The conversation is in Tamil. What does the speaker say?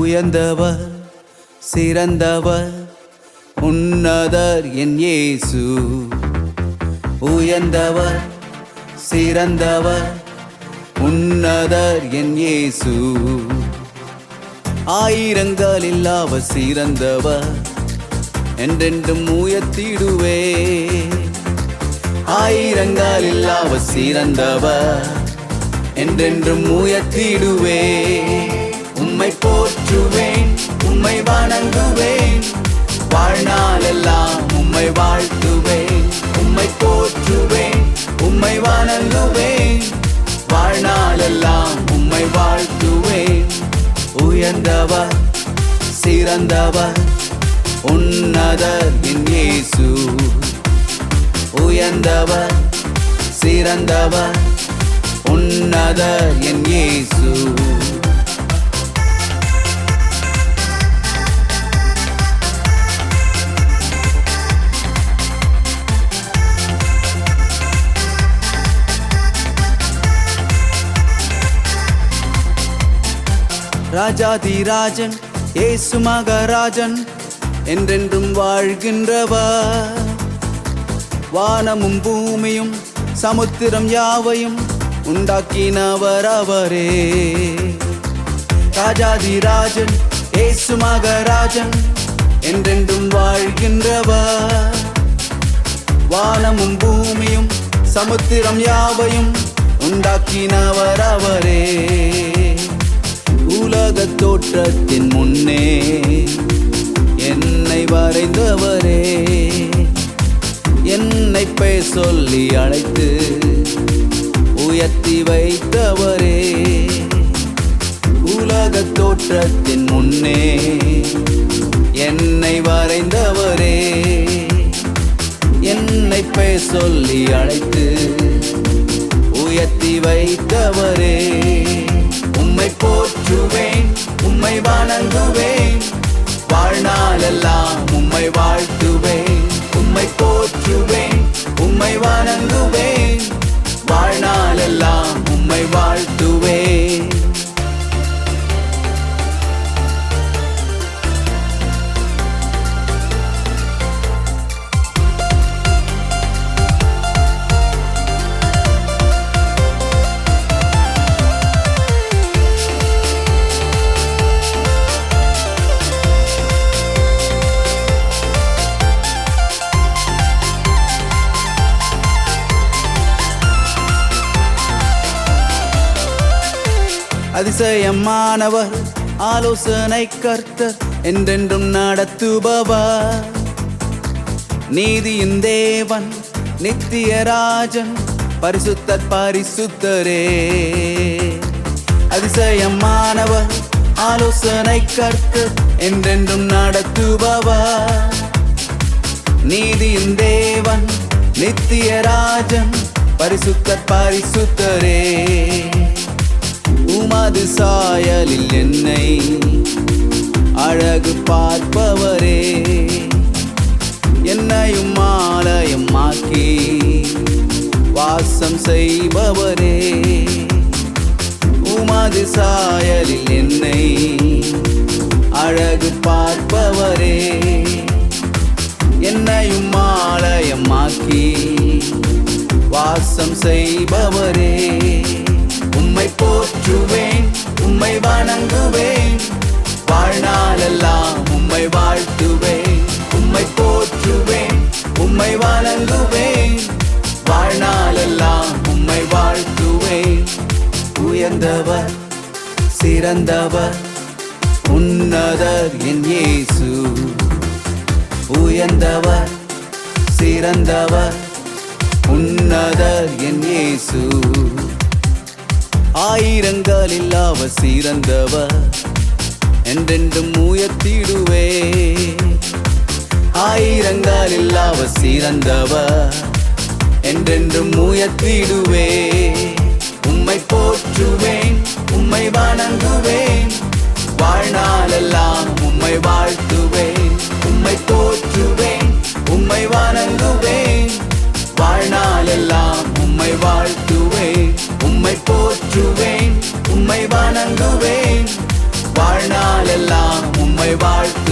உயர்ந்தவர் சிறந்தவர் உன்னதர் என் இயேசு. உயர்ந்தவர் சிறந்தவர் உன்னதர் என் இயேசு. ஆயிரங்களில் அவர் சிறந்தவர் என்றென்றும் உயர்த்திடுவே. ஆயிரங்களில் அவர் சிறந்தவர் என்றென்றும் உயர்த்திடுவே. உம்மை போற்றுவேன் உம்மை வணங்குவேன். வாழ்நாளெல்லாம் உம்மை வாழ்த்துவேன் உம்மை போற்றுவேன் உம்மை வணங்குவேன். வாழ்நாளெல்லாம் உம்மை வாழ்த்துவேன். உயர்ந்தவர் சிறந்தவர் உன்னதர் என் இயேசு. உயர்ந்தவர் சிறந்தவர் உன்னதர் என் இயேசு. ராஜாதிராஜன் ஏசு மகராஜன் என்றென்றும் வாழ்கின்றவர். வானமும் பூமியும் சமுத்திரம் யாவையும் உண்டாக்கினவர் அவரே. ராஜாதிராஜன் ஏசு மகராஜன் என்றென்றும் வாழ்கின்றவர். வானமும் பூமியும் சமுத்திரம் யாவையும் உண்டாக்கினவர் அவரே. உலக தோற்றத்தின் முன்னே என்னை வரைந்தவரே. என்னை பெயர் சொல்லி அழைத்து உயர்த்தி வைத்தவரே. உலக தோற்றத்தின் முன்னே என்னை வரைந்தவரே. என்னை பெயர் சொல்லி அழைத்து உயர்த்தி வைத்தவரே. உம்மை போற்றுவேன் உம்மை வணங்குவேன். வாழ்நாளெல்லாம் உம்மை வாழ்த்துவேன். அதிசயமானவர் ஆலோசனை கர்த்தர் என்றென்றும் நடத்துபவர். நீதியின் தேவன் நித்திய ராஜன் பரிசுத்தர் பரிசுத்தரே. அதிசயமானவர் ஆலோசனை கர்த்தர் என்றென்றும் நடத்துபவர். நீதியின் தேவன் நித்திய ராஜன் பரிசுத்தர் பரிசுத்தரே. உமது சாயலில் என்னை அழகு பார்ப்பவரே. என்னையும் ஆலயம் ஆக்கி வாசம் செய்பவரே. உமது சாயலில் என்னை அழகு பார்ப்பவரே. என்னையும் ஆலயம் ஆக்கி வாசம் செய்பவரே. போற்றுவேன் உம்மை வணங்குவேன். வாழ்நாளெல்லாம் உம்மை வாழ்த்துவேன் உம்மை போற்றுவேன் உம்மை வணங்குவேன். வாழ்நாளெல்லாம் உம்மை வாழ்த்துவேன். உயர்ந்தவர் சிறந்தவர் உன்னதர் என் இயேசு. உயர்ந்தவர் சிறந்தவர் உன்னதர் என் இயேசு. ஆயிரங்களில் அவர் சிறந்தவர். என்றென்றும் உயர்த்திடுவே. ஆயிரங்களில் அவர் சிறந்தவர். என்றென்றும் உயர்த்திடுவே. உம்மை போற்றுவேன் உம்மை வணங்குவேன். வாழ்நாளெல்லாம் உம்மை வாழ்த்துவேன். உம்மை போ வணங்குவேன் வாழ்நாளெல்லாம் உம்மை வாழ்த்து